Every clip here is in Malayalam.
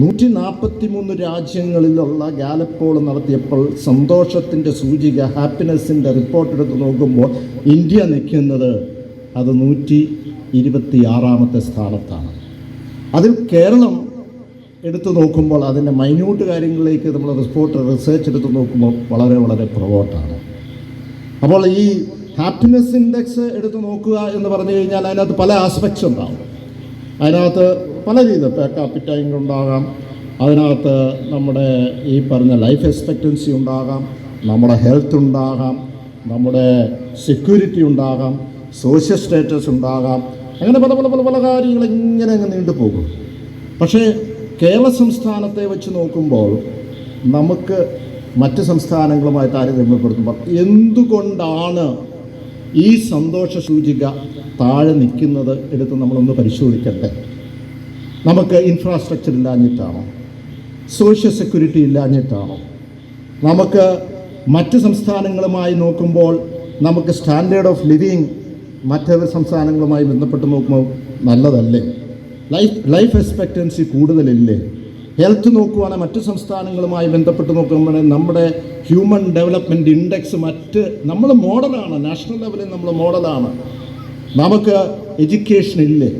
നൂറ്റി നാൽപ്പത്തി മൂന്ന് രാജ്യങ്ങളിലുള്ള ഗാലപ്പോൾ നടത്തിയപ്പോൾ സന്തോഷത്തിന്റെ സൂചിക ഹാപ്പിനെസ്സിന്റെ റിപ്പോർട്ട് എടുത്ത് നോക്കുമ്പോൾ ഇന്ത്യ നിൽക്കുന്നത് അത് നൂറ്റി ഇരുപത്തി ആറാമത്തെ സ്ഥാനത്താണ്. അതിൽ കേരളം എടുത്തു നോക്കുമ്പോൾ അതിന്റെ മൈന്യൂട്ട് കാര്യങ്ങളിലേക്ക് നമ്മൾ റിപ്പോർട്ട് റിസർച്ച് എടുത്ത് നോക്കുമ്പോൾ വളരെ വളരെ പുറകോട്ടാണ്. അപ്പോൾ ഈ ഹാപ്പിനെസ് ഇൻഡെക്സ് എടുത്ത് നോക്കുക എന്ന് പറഞ്ഞു കഴിഞ്ഞാൽ അതിനകത്ത് പല ആസ്പെക്ട്സ് ഉണ്ടാവും. അതിനകത്ത് പല രീതിയിൽ പേ ക്യാപിറ്റൈൻ ഉണ്ടാകാം. അതിനകത്ത് നമ്മുടെ ഈ പറഞ്ഞ ലൈഫ് എക്സ്പെക്റ്റൻസി ഉണ്ടാകാം നമ്മുടെ ഹെൽത്ത് ഉണ്ടാകാം നമ്മുടെ സെക്യൂരിറ്റി ഉണ്ടാകാം സോഷ്യൽ സ്റ്റാറ്റസ് ഉണ്ടാകാം. അങ്ങനെ പല പല പല പല കാര്യങ്ങൾ ഇങ്ങനെ അങ്ങ് നീണ്ടുപോകും പക്ഷേ കേരള സംസ്ഥാനത്തെ വെച്ച് നോക്കുമ്പോൾ നമുക്ക് മറ്റ് സംസ്ഥാനങ്ങളുമായി താരതമ്യപ്പെടുത്തുമ്പോൾ എന്തുകൊണ്ടാണ് ഈ സന്തോഷ സൂചിക താഴെ നിൽക്കുന്നത് എടുത്ത് നമ്മളൊന്ന് പരിശോധിക്കട്ടെ നമുക്ക് ഇൻഫ്രാസ്ട്രക്ചർ ഇല്ലാഞ്ഞിട്ടാണോ? സോഷ്യൽ സെക്യൂരിറ്റി ഇല്ലാഞ്ഞിട്ടാണോ? നമുക്ക് മറ്റ് സംസ്ഥാനങ്ങളുമായി നോക്കുമ്പോൾ നമുക്ക് സ്റ്റാൻഡേർഡ് ഓഫ് ലിവിങ് മറ്റ് സംസ്ഥാനങ്ങളുമായി ബന്ധപ്പെട്ട് നോക്കുമ്പോൾ നല്ലതല്ലേ? ലൈഫ് ലൈഫ് എക്സ്പെക്റ്റൻസി കൂടുതലില്ലേ? ഹെൽത്ത് നോക്കുവാണെങ്കിൽ മറ്റ് സംസ്ഥാനങ്ങളുമായി ബന്ധപ്പെട്ട് നോക്കുമ്പോൾ നമ്മുടെ ഹ്യൂമൻ ഡെവലപ്മെന്റ് ഇൻഡെക്സ് മറ്റ് നമ്മൾ മോഡലാണ് നാഷണൽ ലെവലിൽ നമ്മൾ മോഡലാണ് നമുക്ക് എഡ്യൂക്കേഷൻ ഇല്ലേ?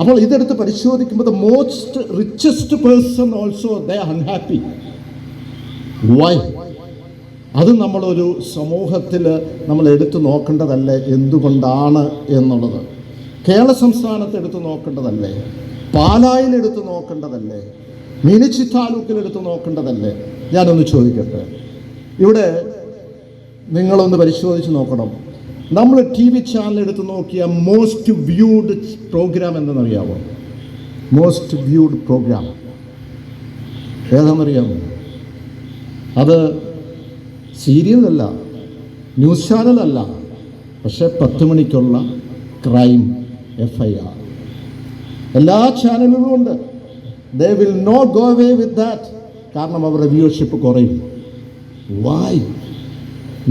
അപ്പോൾ ഇതെടുത്ത് പരിശോധിക്കുമ്പോൾ the most richest person also the unhappy why അത് നമ്മളൊരു സമൂഹത്തിൽ നമ്മൾ എടുത്തു നോക്കേണ്ടതല്ലേ? എന്തുകൊണ്ടാണ് എന്നുള്ളത്. കേരള സംസ്ഥാനത്ത് എടുത്ത് നോക്കേണ്ടതല്ലേ? പാലായിൽ എടുത്തു നോക്കേണ്ടതല്ലേ? മിനിച്ചി താലൂക്കിൽ എടുത്തു നോക്കേണ്ടതല്ലേ? ഞാനൊന്ന് ചോദിക്കട്ടെ. ഇവിടെ നിങ്ങളൊന്ന് പരിശോധിച്ച് നോക്കണം. നമ്മൾ ടി വി ചാനൽ എടുത്ത് നോക്കിയ മോസ്റ്റ് വ്യൂഡ് പ്രോഗ്രാം എന്തെന്നറിയാമോ മോസ്റ്റ് വ്യൂഡ് പ്രോഗ്രാം ഏതാണെന്നറിയാമോ അത് സീരിയലല്ല ന്യൂസ് ചാനലല്ല പക്ഷേ പത്ത് മണിക്കുള്ള ക്രൈം എഫ് ഐ ആർ എല്ലാ ചാനലുകളും ഉണ്ട്. They will not go away with that കാരണം അവരുടെ വ്യൂവർഷിപ്പ് കുറയും. വായ്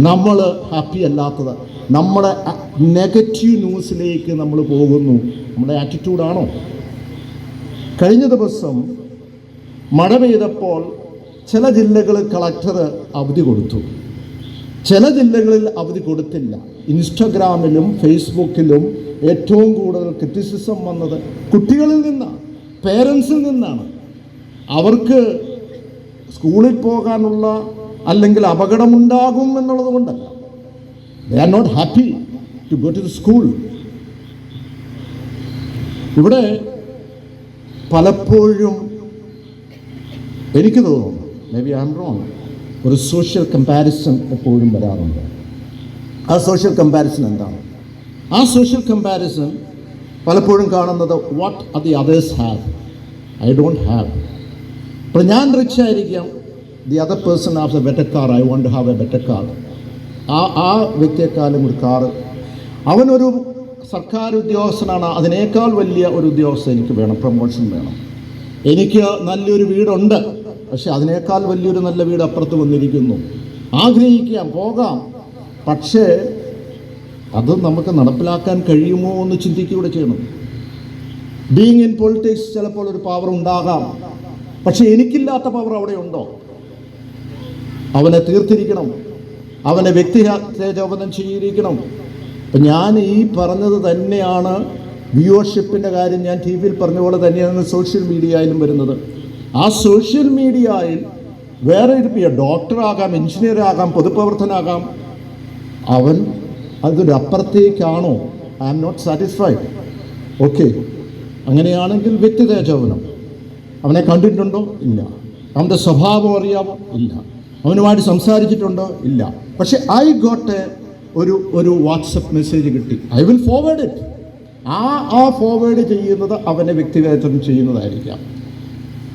നമ്മൾ ഹാപ്പി അല്ലാത്തത്. നമ്മുടെ നെഗറ്റീവ് ന്യൂസിലേക്ക് നമ്മൾ പോകുന്നു. നമ്മുടെ ആറ്റിറ്റ്യൂഡാണോ കഴിഞ്ഞ ദിവസം മഴ പെയ്തപ്പോൾ ചില ജില്ലകളിൽ കളക്ടർ അവധി കൊടുത്തു. ചില ജില്ലകളിൽ അവധി കൊടുത്തില്ല. ഇൻസ്റ്റഗ്രാമിലും ഫേസ്ബുക്കിലും ഏറ്റവും കൂടുതൽ ക്രിറ്റിസിസം വന്നത് കുട്ടികളിൽ നിന്നാണ് പേരൻസിൽ നിന്നാണ്. അവർക്ക് സ്കൂളിൽ പോകാനുള്ള അല്ലെങ്കിൽ അപകടമുണ്ടാകും എന്നുള്ളത് കൊണ്ടല്ല. They are not happy to go to the school ഇവിടെ പലപ്പോഴും എനിക്ക് തോന്നുന്നു maybe I M wrong ഒരു സോഷ്യൽ കമ്പാരിസൺ എപ്പോഴും വരാറുണ്ട്. ആ സോഷ്യൽ കമ്പാരിസൺ എന്താണ്? ആ സോഷ്യൽ കമ്പാരിസൺ പലപ്പോഴും കാണുന്നത് വാട്ട് അത് the others have I don't have അപ്പോൾ ഞാൻ റിച്ച് ആയിരിക്കാം the other person have a better car I won't have a better car ആ ആ വ്യക്തിയെക്കാളും ഒരു കാറ്. അവനൊരു സർക്കാർ ഉദ്യോഗസ്ഥനാണ്. അതിനേക്കാൾ വലിയ ഒരു ഉദ്യോഗസ്ഥൻ എനിക്ക് വേണം. പ്രൊമോഷൻ വേണം. എനിക്ക് നല്ലൊരു വീടുണ്ട്. പക്ഷെ അതിനേക്കാൾ വലിയൊരു നല്ല വീട് അപ്പുറത്ത് വന്നിരിക്കുന്നു. ആഗ്രഹിക്കാം പോകാം. പക്ഷേ അത് നമുക്ക് നടപ്പിലാക്കാൻ കഴിയുമോ എന്ന് ചിന്തിക്കുകയൂടെ ചെയ്യണം. ബീങ് ഇൻ പൊളിറ്റിക്സ് ചിലപ്പോൾ ഒരു പവർ ഉണ്ടാകാം. പക്ഷെ എനിക്കില്ലാത്ത പവർ അവിടെ ഉണ്ടോ? അവനെ തീർത്തിരിക്കണം. അവനെ വ്യക്തി തേജോപനം ചെയ്തിരിക്കണം അപ്പം ഞാൻ ഈ പറഞ്ഞത് തന്നെയാണ് വ്യൂവർഷിപ്പിന്റെ കാര്യം ഞാൻ ടി വിയിൽ പറഞ്ഞ പോലെ തന്നെയാണ് സോഷ്യൽ മീഡിയയിലും വരുന്നത്. ആ സോഷ്യൽ മീഡിയയിൽ വേറെ ഒരു ഡോക്ടറാകാം എഞ്ചിനീയറാകാം പൊതുപ്രവർത്തനാകാം അവൻ അതൊരു അപ്പുറത്തേക്കാണോ? I am not satisfied okay അങ്ങനെയാണെങ്കിൽ വ്യക്തി തേജോവനം അവനെ കണ്ടിട്ടുണ്ടോ? ഇല്ല. അവന്റെ സ്വഭാവം അറിയാമോ ഇല്ല. അവനുമായിട്ട് സംസാരിച്ചിട്ടുണ്ടോ? ഇല്ല. പക്ഷെ ഐ ഗോട്ട് ഒരു ഒരു വാട്സപ്പ് മെസ്സേജ് കിട്ടി. ഐ വിൽ ഫോർവേഡ് ഇറ്റ് ആ ആ ഫോർവേഡ് ചെയ്യുന്നത് അവനെ വ്യക്തിഗതം ചെയ്യുന്നതായിരിക്കാം.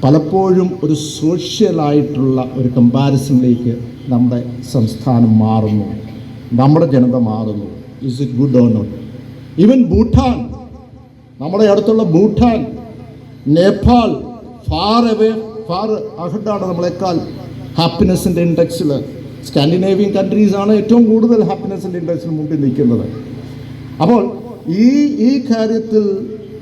പലപ്പോഴും ഒരു സോഷ്യലായിട്ടുള്ള ഒരു കമ്പാരിസണിലേക്ക് നമ്മുടെ സംസ്ഥാനം മാറുന്നു. നമ്മുടെ ജനത മാറുന്നു. Is it good or not even Bhutan നമ്മുടെ അടുത്തുള്ള Bhutan Nepal far away far അഹഡാണ് നമ്മളെക്കാൾ ഹാപ്പിനെസ്സിന്റെ ഇൻഡെക്സിൽ സ്കാൻഡിനേവിയൻ കൺട്രീസാണ് ഏറ്റവും കൂടുതൽ ഹാപ്പിനെസ്സിന്റെ ഇൻഡക്സിന് മുമ്പിൽ നിൽക്കുന്നത്. അപ്പോൾ ഈ ഈ കാര്യത്തിൽ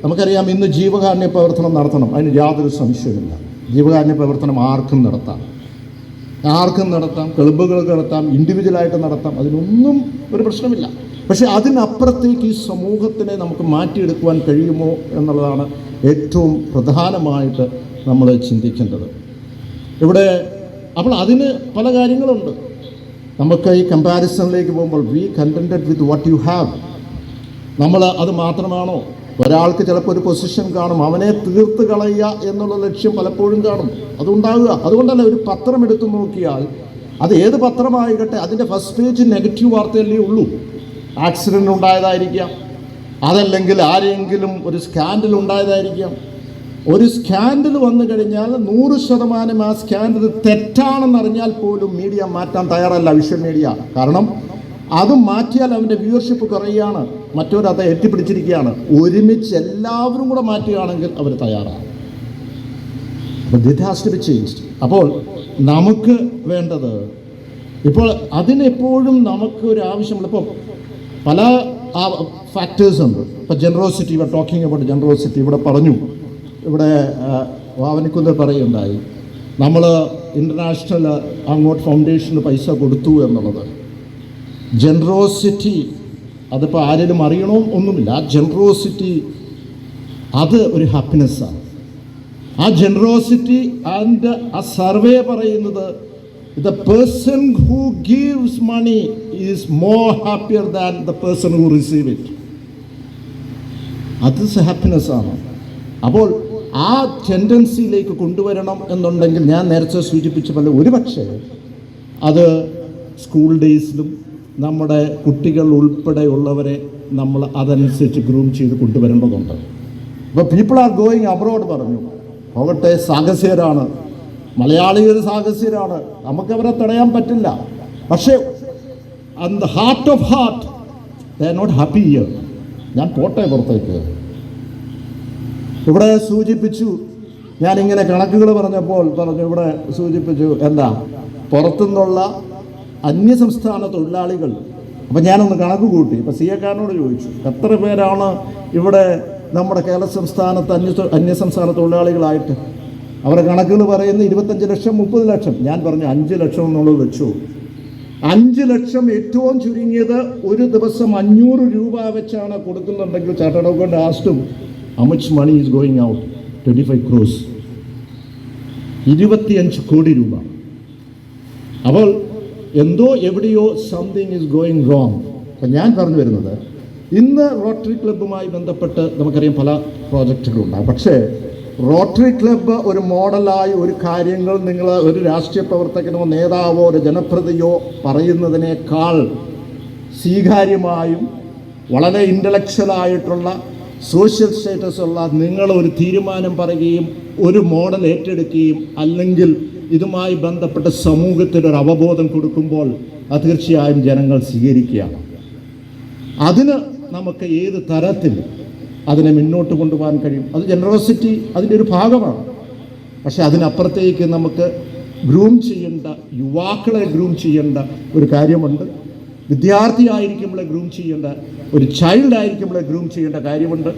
നമുക്കറിയാം ഇന്ന് ജീവകാരുണ്യ പ്രവർത്തനം നടത്തണം. അതിന് യാതൊരു സംശയമില്ല ജീവകാരുണ്യ പ്രവർത്തനം ആർക്കും നടത്താം. ആർക്കും നടത്താം ക്ലബുകൾ നടത്താം ഇൻഡിവിജ്വലായിട്ട് നടത്താം. അതിനൊന്നും ഒരു പ്രശ്നമില്ല. പക്ഷേ അതിനപ്പുറത്തേക്ക് ഈ സമൂഹത്തിനെ നമുക്ക് മാറ്റിയെടുക്കുവാൻ കഴിയുമോ എന്നുള്ളതാണ് ഏറ്റവും പ്രധാനമായിട്ട് നമ്മൾ ചിന്തിക്കേണ്ടത്. ഇവിടെ അപ്പോൾ അതിന് പല കാര്യങ്ങളുണ്ട്. നമുക്ക് ഈ കമ്പാരിസണിലേക്ക് പോകുമ്പോൾ we contented with what you have നമ്മൾ അത് മാത്രമാണോ? ഒരാൾക്ക് ചിലപ്പോൾ ഒരു പൊസിഷൻ കാണും അവനെ തീർത്ത് കളയുക എന്നുള്ള ലക്ഷ്യം പലപ്പോഴും കാണും. അതുണ്ടാകുക അതുകൊണ്ടല്ല ഒരു പത്രം എടുത്തു നോക്കിയാൽ അത് ഏത് പത്രമായിക്കട്ടെ അതിന്റെ ഫസ്റ്റ് പേജ് നെഗറ്റീവ് വാർത്തയല്ലേ ഉള്ളൂ. ആക്സിഡന്റ് ഉണ്ടായതായിരിക്കാം. അതല്ലെങ്കിൽ ആരെങ്കിലും ഒരു സ്കാൻഡൽ ഉണ്ടായതായിരിക്കാം. ഒരു സ്കാൻഡൽ വന്നു കഴിഞ്ഞാൽ നൂറ് ശതമാനം ആ സ്കാൻഡൽ തെറ്റാണെന്ന് തെറ്റാണെന്നറിഞ്ഞാൽ പോലും മീഡിയ മാറ്റാൻ തയ്യാറല്ല വിഷ്വൽ മീഡിയ. കാരണം അത് മാറ്റിയാൽ അവന്റെ വ്യൂവർഷിപ്പ് കുറയുകയാണ് മറ്റൊരു അത് എത്തിപ്പിടിച്ചിരിക്കുകയാണ്. ഒരുമിച്ച് എല്ലാവരും കൂടെ മാറ്റുകയാണെങ്കിൽ അവർ തയ്യാറാണ്. അപ്പോൾ it has to be changed അപ്പോൾ നമുക്ക് വേണ്ടത് ഇപ്പോൾ അതിനെപ്പോഴും നമുക്ക് ഒരു ആവശ്യമുള്ള ഇപ്പോൾ പല ഫാക്ടേഴ്സ് ഉണ്ട്. ഇപ്പോൾ ജനറോസിറ്റി ഇവിടെ ടോക്കിംഗ് അബൌട്ട് ജനറോസിറ്റി ഇവിടെ പറഞ്ഞു ഇവിടെ വാവനിക്കുന്ന് പറയുണ്ടായി നമ്മൾ ഇന്റർനാഷണൽ അങ്ങോട്ട് ഫൗണ്ടേഷന് പൈസ കൊടുത്തു എന്നുള്ളത്. ജനറോസിറ്റി അതിപ്പോൾ ആരെങ്കിലും അറിയണോ ഒന്നുമില്ല. ആ ജനറോസിറ്റി അത് ഒരു ഹാപ്പിനെസ്സാണ് ആ ജനറോസിറ്റി ആൻഡ് ആ സർവേ പറയുന്നത് the person who gives money is more happier than the person who receive it അത് ഹാപ്പിനെസ് ആണ്. അപ്പോൾ ആ ടെൻഡൻസിയിലേക്ക് കൊണ്ടുവരണം എന്നുണ്ടെങ്കിൽ ഞാൻ നേരത്തെ സൂചിപ്പിച്ച പോലെ ഒരുപക്ഷെ അത് സ്കൂൾ ഡേയ്സിലും നമ്മുടെ കുട്ടികൾ ഉൾപ്പെടെയുള്ളവരെ നമ്മൾ അതനുസരിച്ച് ഗ്രൂം ചെയ്ത് കൊണ്ടുവരേണ്ടതുണ്ട്. ഇപ്പോൾ പീപ്പിൾ ആർ ഗോയിങ് അബ്രോഡ് പറഞ്ഞു. പോകട്ടെ സാഹസികരാണ്. മലയാളികൾ സാഹസികരാണ്. നമുക്കവരെ തടയാൻ പറ്റില്ല. പക്ഷേ in the heart of heart they are not happy here ഞാൻ പോട്ടെ പുറത്തേക്ക്. ഇവിടെ സൂചിപ്പിച്ചു. ഞാനിങ്ങനെ കണക്കുകൾ പറഞ്ഞപ്പോൾ പറഞ്ഞു ഇവിടെ സൂചിപ്പിച്ചു എന്താ? പുറത്തുനിന്നുള്ള അന്യസംസ്ഥാന തൊഴിലാളികൾ. അപ്പം ഞാനൊന്ന് കണക്ക് കൂട്ടി. ഇപ്പം സി എക്കാരനോട് ചോദിച്ചു എത്ര പേരാണ് ഇവിടെ നമ്മുടെ കേരള സംസ്ഥാനത്ത് അന്യ അന്യസംസ്ഥാന തൊഴിലാളികളായിട്ട്? അവരുടെ കണക്കുകൾ പറയുന്നത് ഇരുപത്തഞ്ച് ലക്ഷം മുപ്പത് ലക്ഷം. ഞാൻ പറഞ്ഞു അഞ്ച് ലക്ഷം എന്നുള്ളത് വെച്ചു. അഞ്ച് ലക്ഷം ഏറ്റവും ചുരുങ്ങിയത് ഒരു ദിവസം അഞ്ഞൂറ് രൂപ വെച്ചാണ് കൊടുക്കുന്നുണ്ടെങ്കിൽ chartered account ആസ്റ്റും much money is going out twenty five crores ഇരുപത്തിയഞ്ച് കോടി രൂപ. അപ്പോൾ എന്തോ എവിടെയോ സംതിങ് ഈസ് ഗോയിങ് റോങ് അപ്പം ഞാൻ പറഞ്ഞു വരുന്നത് ഇന്ന് റോട്ടറി ക്ലബ്ബുമായി ബന്ധപ്പെട്ട് നമുക്കറിയാം പല പ്രോജക്റ്റുകളുണ്ടാകും പക്ഷേ റോട്ടറി ക്ലബ്ബ് ഒരു മോഡലായി ഒരു കാര്യങ്ങൾ നിങ്ങൾ ഒരു രാഷ്ട്രീയ പ്രവർത്തകനോ നേതാവോ ഒരു ജനപ്രതിയോ പറയുന്നതിനേക്കാൾ സ്വീകാര്യമായും വളരെ ഇന്റലക്ച്വലായിട്ടുള്ള സോഷ്യൽ സ്റ്റേറ്റസ് ഉള്ള നിങ്ങൾ ഒരു തീരുമാനം പറയുകയും ഒരു മോഡൽ ഏറ്റെടുക്കുകയും അല്ലെങ്കിൽ ഇതുമായി ബന്ധപ്പെട്ട സമൂഹത്തിന് ഒരു അവബോധം കൊടുക്കുമ്പോൾ അത് തീർച്ചയായും ജനങ്ങൾ സ്വീകരിക്കുകയാണ്. അതിന് നമുക്ക് ഏത് തരത്തിൽ അതിനെ മുന്നോട്ട് കൊണ്ടുപോകാൻ കഴിയും? അത് ജനറോസിറ്റി അതിന്റെ ഒരു ഭാഗമാണ്. പക്ഷെ അതിനപ്പുറത്തേക്ക് നമുക്ക് ഗ്രൂം ചെയ്യേണ്ട യുവാക്കളെ ഗ്രൂം ചെയ്യേണ്ട ഒരു കാര്യമുണ്ട്. വിദ്യാർത്ഥിയായിരിക്കുമ്പോഴേ ഗ്രൂം ചെയ്യേണ്ട ഒരു ചൈൽഡ് ആയിരിക്കുമ്പോൾ ഗ്രൂം ചെയ്യേണ്ട കാര്യമുണ്ട്.